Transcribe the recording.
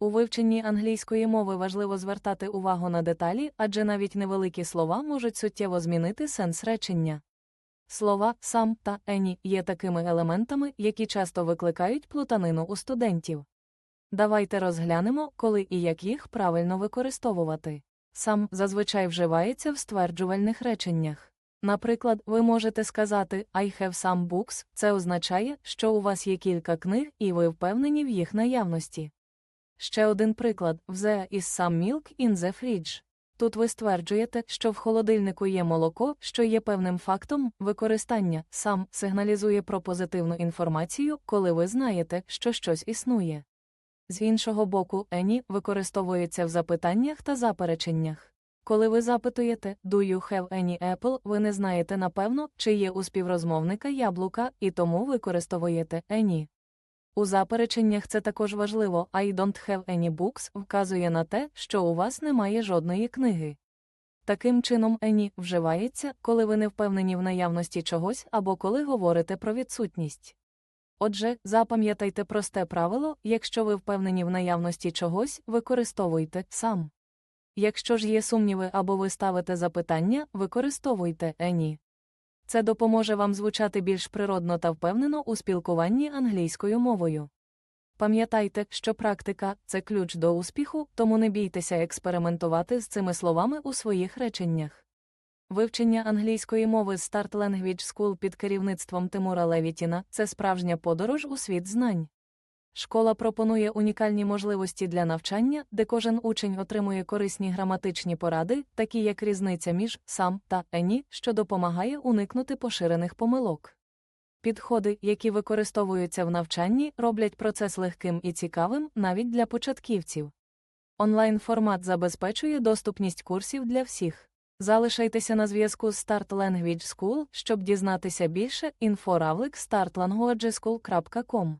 У вивченні англійської мови важливо звертати увагу на деталі, адже навіть невеликі слова можуть суттєво змінити сенс речення. Слова сам та ені є такими елементами, які часто викликають плутанину у студентів. Давайте розглянемо, коли і як їх правильно використовувати. Сам зазвичай вживається в стверджувальних реченнях. Наприклад, ви можете сказати I have some books, це означає, що у вас є кілька книг і ви впевнені в їх наявності. Ще один приклад There is some milk in the fridge. Тут ви стверджуєте, що в холодильнику є молоко, що є певним фактом використання, сам сигналізує про позитивну інформацію, коли ви знаєте, що щось існує. З іншого боку, ені використовується в запитаннях та запереченнях. Коли ви запитуєте «Do you have any apple?», ви не знаєте напевно, чи є у співрозмовника яблука, і тому використовуєте any. У запереченнях це також важливо I don't have any books вказує на те, що у вас немає жодної книги. Таким чином, any вживається, коли ви не впевнені в наявності чогось або коли говорите про відсутність. Отже, запам'ятайте просте правило якщо ви впевнені в наявності чогось, використовуйте сам. Якщо ж є сумніви або ви ставите запитання, використовуйте any. Це допоможе вам звучати більш природно та впевнено у спілкуванні англійською мовою. Пам'ятайте, що практика це ключ до успіху, тому не бійтеся експериментувати з цими словами у своїх реченнях. Вивчення англійської мови Start Language School під керівництвом Тимура Левітіна це справжня подорож у світ знань. Школа пропонує унікальні можливості для навчання, де кожен учень отримує корисні граматичні поради, такі як різниця між сам та ені, що допомагає уникнути поширених помилок. Підходи, які використовуються в навчанні, роблять процес легким і цікавим навіть для початківців. Онлайн-формат забезпечує доступність курсів для всіх. Залишайтеся на зв'язку з Start Language School, щоб дізнатися більше. Інфоравлик startlanguageschool.com